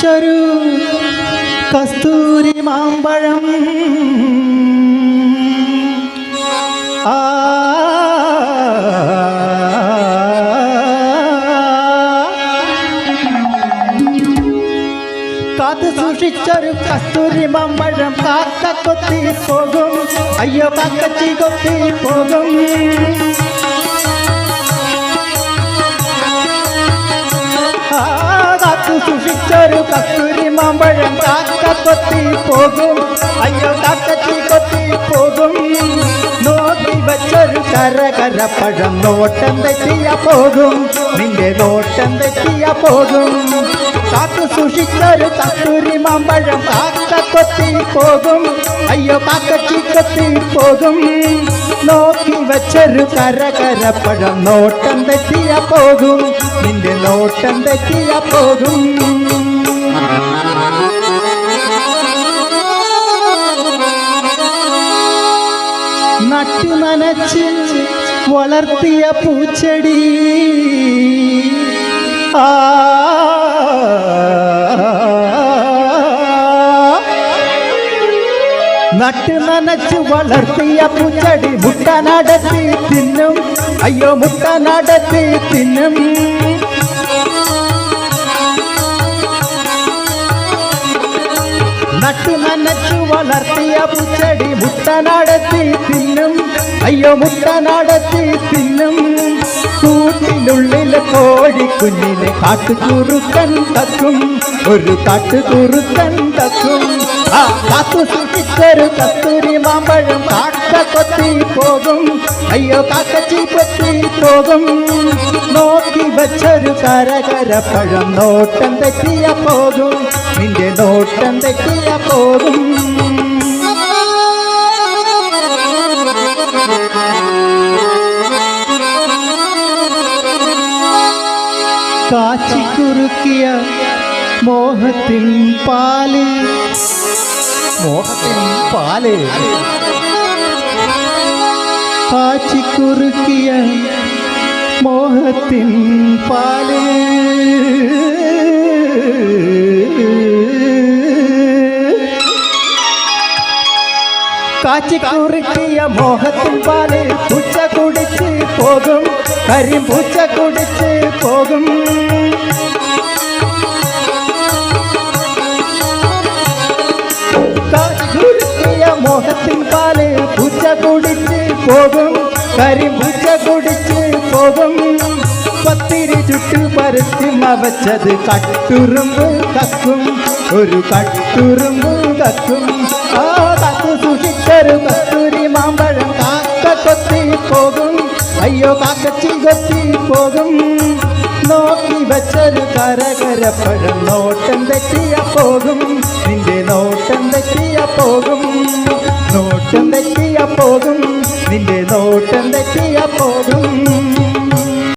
സൂക്ഷിച്ചൊരു കസ്തൂരി മാമ്പഴം. ആ. കാത്തു സൂക്ഷിച്ചൊരു കസ്തൂരി മാമ്പഴം കാക്ക കൊത്തി പോകും. അയ്യോ കാക്കച്ചി കൊത്തി പോകും. കാത്തു സൂക്ഷിച്ചൊരു കസ്തൂരി മാമ്പഴം കാക്ക കൊത്തി പോകും അയ്യോ കാക്കച്ചി കൊത്തി പോകും നോക്കി വച്ചൊരു കരകര പഴം നോട്ടം തെറ്റിയ പോകും നിന്റെ നോട്ടം തെറ്റിയ പോകും കാത്തു സൂക്ഷിച്ചൊരു കസ്തൂരി മാമ്പഴം കാക്ക കൊത്തി പോകും അയ്യോ കാക്കച്ചി കൊത്തി പോകും നോക്കി വച്ചൊരു കരകര പഴം നോട്ടം തെറ്റിയ പോകും നിന്റെ നോട്ടം തെറ്റിയ പോകും നട്ടു നനച്ച് വളർത്തിയ പൂച്ചെടി. ആ നട്ടു നനച്ച് വളർത്തിയ പൂച്ചെടി മുട്ട നടത്തി തിന്നും. അയ്യോ മുട്ട നടത്തി തിന്നും. നട്ടു നനച്ചു വളർത്തിയ പൂച്ചെടി മുട്ട നടത്തി തിന്നും. മുട്ട നടത്തി തിന്നും. കൂട്ടിനുള്ളിൽ കോഴിക്കുഞ്ഞിനെ കാട്ടുകുറുക്കൻ തക്കും. ഒരു കാട്ടുകുറുക്കൻ തക്കും. ആ കാത്തു സൂക്ഷിച്ചൊരു കസ്തൂരി മാമ്പഴം കാക്ക കൊത്തി പോകും. അയ്യോ കാക്കച്ചി കൊത്തി പോകും. നോക്കി വെച്ചൊരു കരകര പഴം നോട്ടം തെറ്റിയ പോകും. നിന്റെ നോട്ടം തെറ്റിയ പോകും. കാച്ചിക്കുറുക്കിയ മോഹത്തിൻ പാൽ. മോഹത്തിൻ പാൽ. കാച്ചിക്കുറുക്കിയ മോഹത്തിൻ പാൽ. കാച്ചിക്കുറുക്കിയ മോഹത്തിൻ പാൽ പൂച്ച കുടിച്ച് പോകും കരിമ്പൂച്ച കുടിച്ച് പോകും കാച്ചിക്കുറുക്കിയ മോഹത്തിൻ പാൽ പൂച്ച കുടിച്ച് പോകും കരിമ്പൂച്ച കുടിച്ച് പോകും പത്തിരി ചുട്ടു പരത്തി മവച്ചത് കട്ടുറുമ്പ് കക്കും ഒരു കട്ടുറുമ്പ് കക്കും കൊത്തി പോകും. അയ്യോ കാക്കച്ചി കൊത്തി പോകും. നോക്കി വെച്ചൊരു കരകര പഴം നോട്ടം തെറ്റിയ പോകും. നിന്റെ നോട്ടം തെറ്റിയ പോകും നോട്ടം തെറ്റിയ പോകും